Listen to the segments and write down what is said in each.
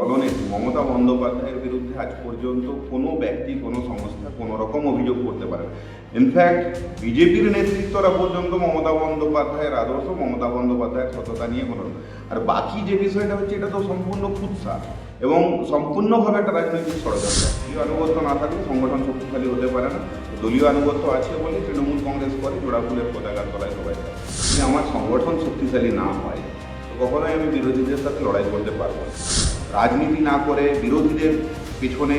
দলনেত্রী মমতা বন্দ্যোপাধ্যায়ের বিরুদ্ধে আজ পর্যন্ত কোনো ব্যক্তি, কোনো সংস্থা কোনো রকম অভিযোগ করতে পারে ইনফ্যাক্ট বিজেপির নেতৃত্বরা পর্যন্ত মমতা বন্দ্যোপাধ্যায়ের আদর্শ, মমতা বন্দ্যোপাধ্যায়ের সততা নিয়ে কোনো আর বাকি যে বিষয়টা হচ্ছে, এটা তো সম্পূর্ণ কুৎসা এবং সম্পূর্ণভাবে একটা রাজনৈতিক ষড়যন্ত্র। দলীয় আনুগত্য না থাকলে সংগঠন শক্তিশালী হতে পারে না। দলীয় আনুগত্য আছে বলে তৃণমূল কংগ্রেস করে, জোড়া ফুলের পতাকার তলায় সবাই আমার সংগঠন শক্তিশালী না হয় কখনোই আমি বিরোধীদের সাথে লড়াই করতে পারব রাজনীতি না করে বিরোধীদের পিছনে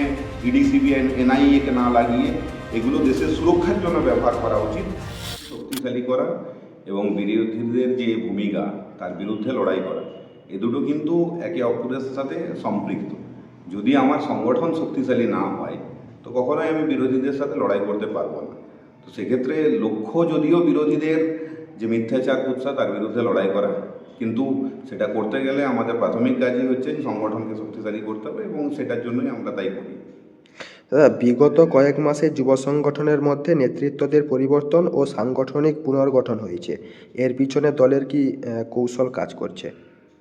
ইডি সিবিআই এনআইএকে না লাগিয়ে এগুলো দেশের সুরক্ষার জন্য ব্যবহার করা উচিত, শক্তিশালী করা এবং বিরোধীদের যে ভূমিকা, তার বিরুদ্ধে লড়াই করা। এ দুটো কিন্তু একে অপরের সাথে সম্পৃক্ত। যদি আমার সংগঠন শক্তিশালী না হয়, তো কখনোই আমি বিরোধীদের সাথে লড়াই করতে পারব না। তো সেক্ষেত্রে লক্ষ্য যদিও বিরোধীদের যে মিথ্যাচার, কুৎসা, তার বিরুদ্ধে লড়াই করা কিন্তু সেটা করতে গেলে আমাদের প্রাথমিক কাজই হচ্ছে সংগঠনকে শক্তিশালী করতে হবে এবং সেটার জন্যই আমরা তাই করি। দাদা বিগত কয়েক মাসে যুব সংগঠনের মধ্যে নেতৃত্বদের পরিবর্তন ও সাংগঠনিক পুনর্গঠন হয়েছে। এর পিছনে দলের কি কৌশল কাজ করছে?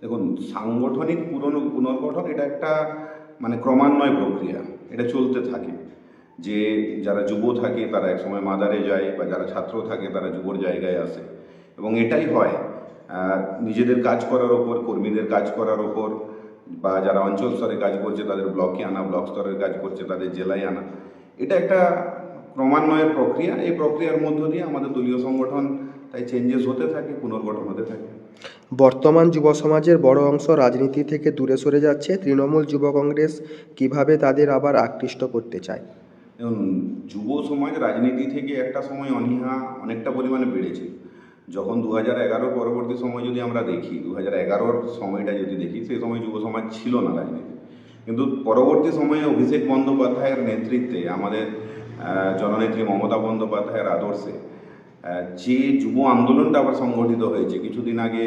দেখুন সাংগঠনিক পুরনো পুনর্গঠন এটা একটা মানে ক্রমান্বয় প্রক্রিয়া। এটা চলতে থাকে। যে যারা যুব থাকে তারা একসময় মাদারে যায় বা যারা ছাত্র থাকে তারা যুবর জায়গায় আসে। এবং এটাই হয় নিজেদের কাজ করার ওপর কর্মীদের কাজ করার ওপর বা যারা অঞ্চল স্তরে কাজ করছে তাদের ব্লকে আনা ব্লক স্তরের কাজ করছে তাদের জেলায় আনা। এটা একটা ক্রমান্বয়ের প্রক্রিয়া। এই প্রক্রিয়ার মধ্য দিয়ে আমাদের দলীয় সংগঠন তাই চেঞ্জেস হতে থাকে পুনর্গঠন হতে থাকে। বর্তমান যুব সমাজের বড় অংশ রাজনীতি থেকে দূরে সরে যাচ্ছে। তৃণমূল যুব কংগ্রেস কীভাবে তাদের আবার আকৃষ্ট করতে চায়? যুব সমাজ রাজনীতি থেকে একটা সময় অনীহা অনেকটা পরিমাণে বেড়েছে। যখন দু হাজার এগারোর পরবর্তী সময় যদি আমরা দেখি দু হাজার এগারোর সময়টা যদি দেখি, সেই সময় যুব সমাজ ছিল না রাজনীতি কিন্তু পরবর্তী সময়ে অভিষেক বন্দ্যোপাধ্যায়ের নেতৃত্বে আমাদের জননেত্রী মমতা বন্দ্যোপাধ্যায়ের আদর্শে যে যুব আন্দোলনটা আবার সংগঠিত হয়েছে, কিছুদিন আগে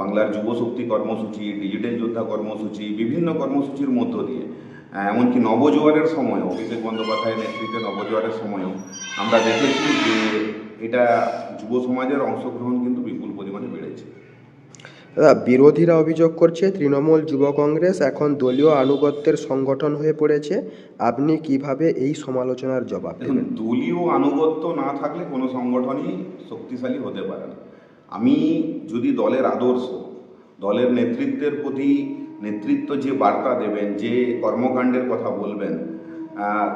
বাংলার যুব শক্তি কর্মসূচি, ডিজিটাল যোদ্ধা কর্মসূচি, বিভিন্ন কর্মসূচির মধ্য দিয়ে এমনকি নবজোয়ারের সময় অভিষেক বন্দ্যোপাধ্যায়ের নেতৃত্বে নবজোয়ারের সময়ও আমরা দেখেছি যে এটা যুব সমাজের অংশগ্রহণ কিন্তু বিপুল পরিমাণে বেড়েছে। দাদা বিরোধীরা অভিযোগ করছে তৃণমূল যুব কংগ্রেস এখন দলীয় আনুগত্যের সংগঠন হয়ে পড়েছে। আপনি কীভাবে এই সমালোচনার জবাব দেবেন? দলীয় আনুগত্য না থাকলে কোনো সংগঠনই শক্তিশালী হতে পারে না। আমি যদি দলের আদর্শ দলের নেতৃত্বের প্রতি নেতৃত্ব যে বার্তা দেবেন, যে কর্মকাণ্ডের কথা বলবেন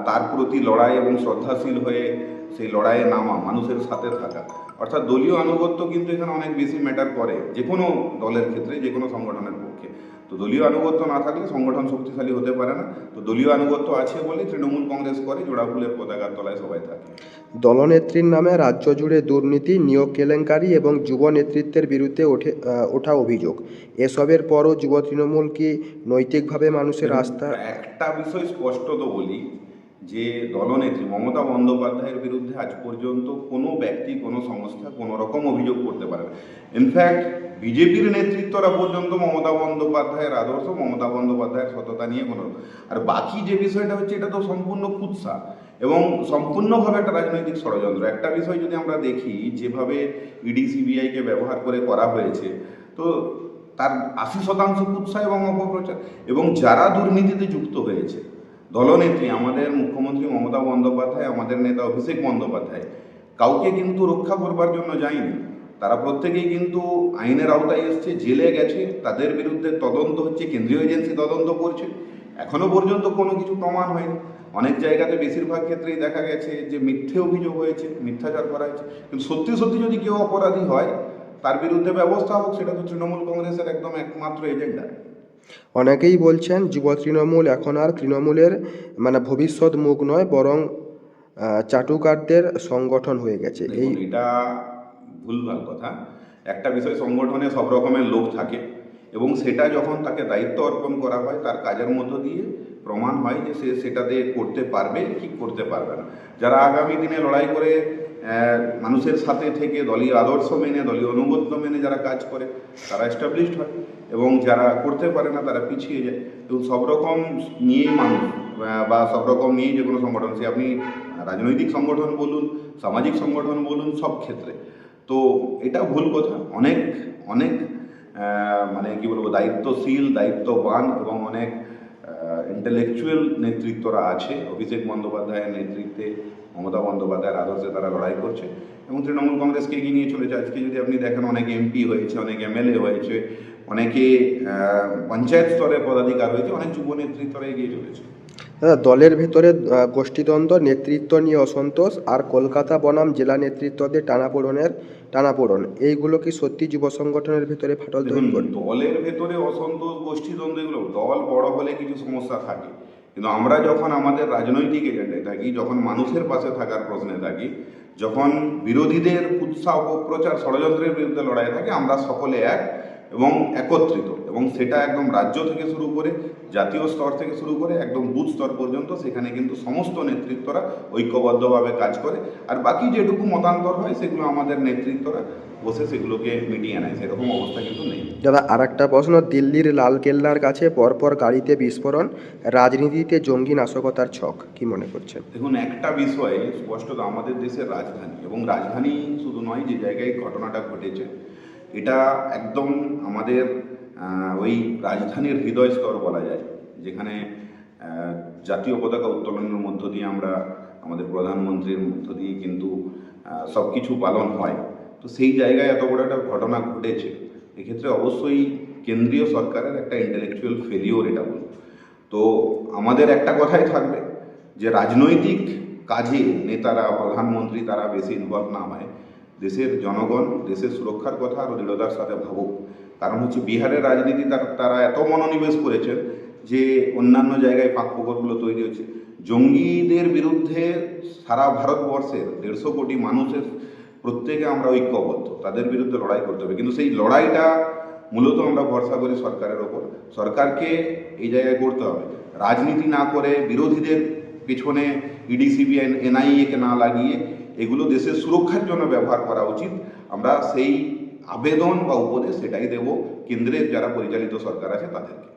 তার প্রতি লড়াই এবং শ্রদ্ধাশীল হয়ে সেই লড়াইয়ে নামা, মানুষের সাথে থাকা। অর্থাৎ দলীয় আনুগত্য কিন্তু এখানে অনেক বেশি ম্যাটার করে যে কোনো দলের ক্ষেত্রে যে কোনো সংগঠনের পক্ষে। তো দলীয় আনুগত্য না থাকলে সংগঠন শক্তিশালী হতে পারে না। তো দলীয় আনুগত্য আছে বলে তৃণমূল কংগ্রেস করে জোড়া ফুলের পতাকার তলায় সবাই থাকে। দলনেত্রীর নামে রাজ্য জুড়ে দুর্নীতি নিয়োগ কেলেঙ্কারি এবং যুব নেতৃত্বের বিরুদ্ধে ওঠে ওঠা অভিযোগ। এসবের পরও যুব তৃণমূল কি নৈতিকভাবে মানুষের আস্থা একটা বিষয় স্পষ্ট তো বলি যে দলনেত্রী মমতা বন্দ্যোপাধ্যায়ের বিরুদ্ধে আজ পর্যন্ত কোনো ব্যক্তি, কোনো সংস্থা কোনো রকম অভিযোগ করতে পারে না। ইনফ্যাক্ট বিজেপির নেতৃত্বরা পর্যন্ত মমতা বন্দ্যোপাধ্যায়ের আদর্শ, মমতা বন্দ্যোপাধ্যায়ের সততা নিয়ে কোনো আর বাকি যে বিষয়টা হচ্ছে, এটা তো সম্পূর্ণ কুৎসা এবং সম্পূর্ণভাবে একটা রাজনৈতিক ষড়যন্ত্র। একটা বিষয় যদি আমরা দেখি, যেভাবে ইডি সিবিআইকে ব্যবহার করে করা হয়েছে, তো তার আশি শতাংশ কুৎসা এবং অপপ্রচার। এবং যারা দুর্নীতিতে যুক্ত হয়েছে দলনেত্রী, আমাদের মুখ্যমন্ত্রী মমতা বন্দ্যোপাধ্যায়, আমাদের নেতা অভিষেক বন্দ্যোপাধ্যায়, কাউকে কিন্তু রক্ষা করবার জন্য যায়নি। তারা প্রত্যেকেই কিন্তু আইনের আওতায় এসছে, জেলে গেছে, তাদের বিরুদ্ধে তদন্ত হচ্ছে, কেন্দ্রীয় এজেন্সি তদন্ত করছে। এখনও পর্যন্ত কোনো কিছু প্রমাণ হয়নি। অনেক জায়গাতে বেশিরভাগ ক্ষেত্রেই দেখা গেছে যে মিথ্যে অভিযোগ হয়েছে, মিথ্যাচার করা হয়েছে। কিন্তু সত্যি সত্যি যদি কেউ অপরাধী হয়, তার বিরুদ্ধে ব্যবস্থা হোক, সেটা তো তৃণমূল কংগ্রেসের একদম একমাত্র এজেন্ডা। অনেকেই বলছেন যুব তৃণমূল এখন আর তৃণমূলের মানে ভবিষ্যৎ মুখ নয় বরং চাটুকারদের সংগঠন হয়ে গেছে। এই এটা ভুলভাল কথা। একটা বিষয় সংগঠনে সব রকমের লোক থাকে এবং সেটা যখন তাকে দায়িত্ব অর্পণ করা হয় তার কাজের মধ্য দিয়ে প্রমাণ হয় যে সে সেটাতে করতে পারবে কি করতে পারবে না। যারা আগামী দিনে লড়াই করে মানুষের সাথে থেকে, দলীয় আদর্শ মেনে, দলীয় অনুগত্য মেনে যারা কাজ করে, তারা এস্টাবলিশড হয়। এবং যারা করতে পারে না, তারা পিছিয়ে যায়। এবং সব রকম নিয়েই মানুষ বা সব রকম নিয়েই যে কোনো সংগঠন, সে আপনি রাজনৈতিক সংগঠন বলুন, সামাজিক সংগঠন বলুন, সব ক্ষেত্রে। তো এটা ভুল কথা। অনেক অনেক মানে কি বলব, দায়িত্বশীল, দায়িত্ববান এবং অনেক ইন্টেলেকচুয়াল নেতৃত্বরা আছে। অভিষেক বন্দ্যোপাধ্যায়ের নেতৃত্বে মমতা বন্দ্যোপাধ্যায়ের আদর্শে তারা লড়াই করছে এবং তৃণমূল কংগ্রেসকে এগিয়ে নিয়ে চলেছে। আজকে যদি আপনি দেখেন অনেক এমপি হয়েছে অনেক এমএলএ হয়েছে অনেকে পঞ্চায়েত স্তরে পদাধিকার হয়েছে অনেক যুব নেতৃত্বরা এগিয়ে চলেছে। দাদা দলের ভেতরে গোষ্ঠীদ্বন্দ্ব নেতৃত্ব নিয়ে অসন্তোষ আর কলকাতা বনাম জেলা নেতৃত্বদের টানাপোড়নের টানাপোড়ন এইগুলো কি সত্যি যুব সংগঠনের ভেতরে ফাটল তৈরি দলের ভেতরে অসন্তোষ গোষ্ঠীদ্বন্দ্ব এগুলো দল বড় হলে কিছু সমস্যা থাকে। কিন্তু আমরা যখন আমাদের রাজনৈতিক এজেন্ডায় থাকি, যখন মানুষের পাশে থাকার প্রশ্নে থাকি, যখন বিরোধীদের উৎসাহ অপপ্রচার ষড়যন্ত্রের বিরুদ্ধে লড়াই থাকে, আমরা সকলে এক এবং একত্রিত। এবং সেটা একদম রাজ্য থেকে শুরু করে, জাতীয় স্তর থেকে শুরু করে, একদম বুথ স্তর পর্যন্ত, সেখানে কিন্তু সমস্ত নেতৃত্বরা ঐক্যবদ্ধভাবে কাজ করে। আর বাকি যেটুকু মতান্তর হয়, সেগুলো আমাদের নেতৃত্বরা বসে সেগুলোকে মিটিয়ে নেয় সেরকম অবস্থা কিন্তু নেই। দাদা আর একটা প্রশ্ন দিল্লির লালকেল্লার কাছে পরপর গাড়িতে বিস্ফোরণ রাজনীতিতে জঙ্গি নাশকতার ছক কি মনে করছেন? দেখুন একটা বিষয় স্পষ্টত আমাদের দেশের রাজধানী এবং রাজধানী শুধু নয় যে জায়গায় ঘটনাটা ঘটেছে এটা একদম আমাদের ওই রাজধানীর হৃদয় স্তর বলা যায় যেখানে জাতীয় পতাকা উত্তোলনের মধ্য দিয়ে আমরা আমাদের প্রধানমন্ত্রীর মধ্য দিয়ে কিন্তু সব কিছু পালন হয়। তো সেই জায়গায় এত বড় একটা ঘটনা ঘটেছে। এক্ষেত্রে অবশ্যই কেন্দ্রীয় সরকারের একটা ইন্টেলেকচুয়াল ফেলিওর এটা বলব। তো আমাদের একটা কথাই থাকবে যে রাজনৈতিক কাজে নেতারা, প্রধানমন্ত্রী তারা বেশি ইনভলভ না হয়। দেশের জনগণ, দেশের সুরক্ষার কথা আরও দৃঢ়তার সাথে ভাবুক। কারণ হচ্ছে বিহারের রাজনীতি তারা এত মনোনিবেশ করেছেন যে অন্যান্য জায়গায় পাকপকরগুলো তৈরি হচ্ছে। জঙ্গিদের বিরুদ্ধে সারা ভারতবর্ষের দেড়শো কোটি মানুষের প্রত্যেকে আমরা ঐক্যবদ্ধ, তাদের বিরুদ্ধে লড়াই করতে হবে। কিন্তু সেই লড়াইটা মূলত আমরা ভরসা করি সরকারের ওপর। সরকারকে এই জায়গায় করতে হবে। রাজনীতি না করে বিরোধীদের পেছনে ইডি সিবিআই এনআইএকে না লাগিয়ে এগুলো দেশের সুরক্ষার জন্য ব্যবহার করা উচিত। আমরা সেই আবেদন বা উপদেশ সেটাই দেব কেন্দ্রের যারা পরিচালিত সরকার আছে তাদেরকে।